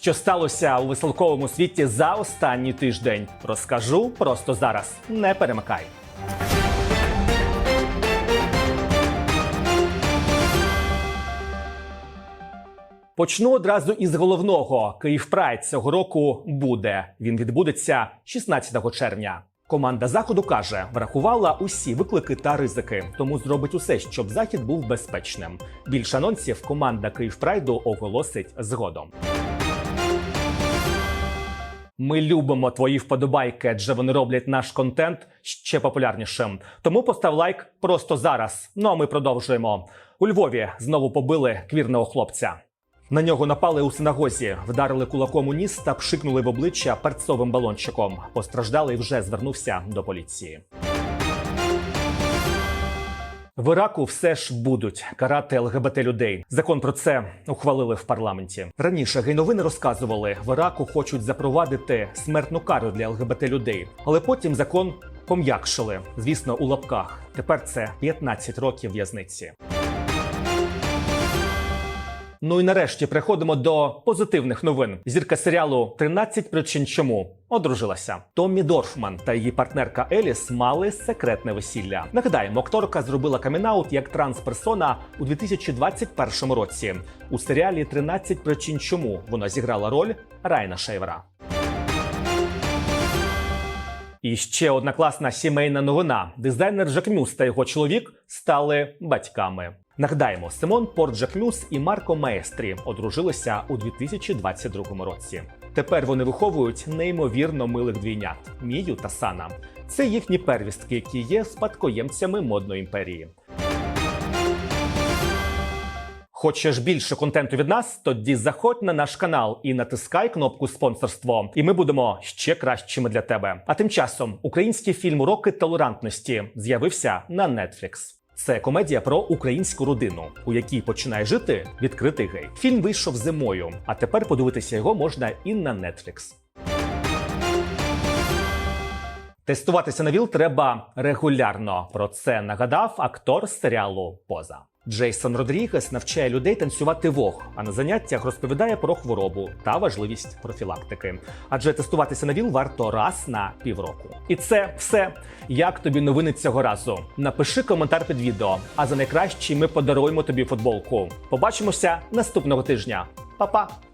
Що сталося у веселковому світі за останній тиждень? Розкажу просто зараз. Не перемикай. Почну одразу із головного. Київ Прайд цього року буде. Він відбудеться 16 червня. Команда заходу каже, врахувала усі виклики та ризики, тому зробить усе, щоб захід був безпечним. Більше анонсів команда Київ Прайду оголосить згодом. Ми любимо твої вподобайки, адже вони роблять наш контент ще популярнішим. Тому постав лайк просто зараз. Ну а ми продовжуємо. У Львові знову побили квірного хлопця. На нього напали у синагозі, вдарили кулаком у ніс та пшикнули в обличчя перцовим балончиком. Постраждалий вже звернувся до поліції. В Іраку все ж будуть карати ЛГБТ людей. Закон про це ухвалили в парламенті. Раніше гейновини розказували, в Іраку хочуть запровадити смертну кару для ЛГБТ людей, але потім закон пом'якшили. Звісно, у лапках. Тепер це 15 років в'язниці. Ну і нарешті переходимо до позитивних новин. Зірка серіалу «13 причин чому одружилася. Томмі Дорфман та її партнерка Еліс мали секретне весілля. Нагадаємо, акторка зробила камінаут як трансперсона у 2021 році. У серіалі «13 причин чому вона зіграла роль Райна Шейвера. І ще одна класна сімейна новина: дизайнер Жак та його чоловік стали батьками. Нагадаємо, Симон Порт Жак і Марко Маестрі одружилися у 2022 році. Тепер вони виховують неймовірно милих двійнят Мію та Сана. Це їхні первістки, які є спадкоємцями модної імперії. Хочеш більше контенту від нас? Тоді заходь на наш канал і натискай кнопку спонсорство, і ми будемо ще кращими для тебе. А тим часом український фільм Уроки толерантності з'явився на Netflix. Це комедія про українську родину, у якій починає жити відкритий гей. Фільм вийшов зимою, а тепер подивитися його можна і на Netflix. Тестуватися на ВІЛ треба регулярно. Про це нагадав актор серіалу Поза. Джейсон Родрігес навчає людей танцювати вог, а на заняттях розповідає про хворобу та важливість профілактики. Адже тестуватися на ВІЛ варто раз на півроку. І це все. Як тобі новини цього разу? Напиши коментар під відео. А за найкращий ми подаруємо тобі футболку. Побачимося наступного тижня. Па-па!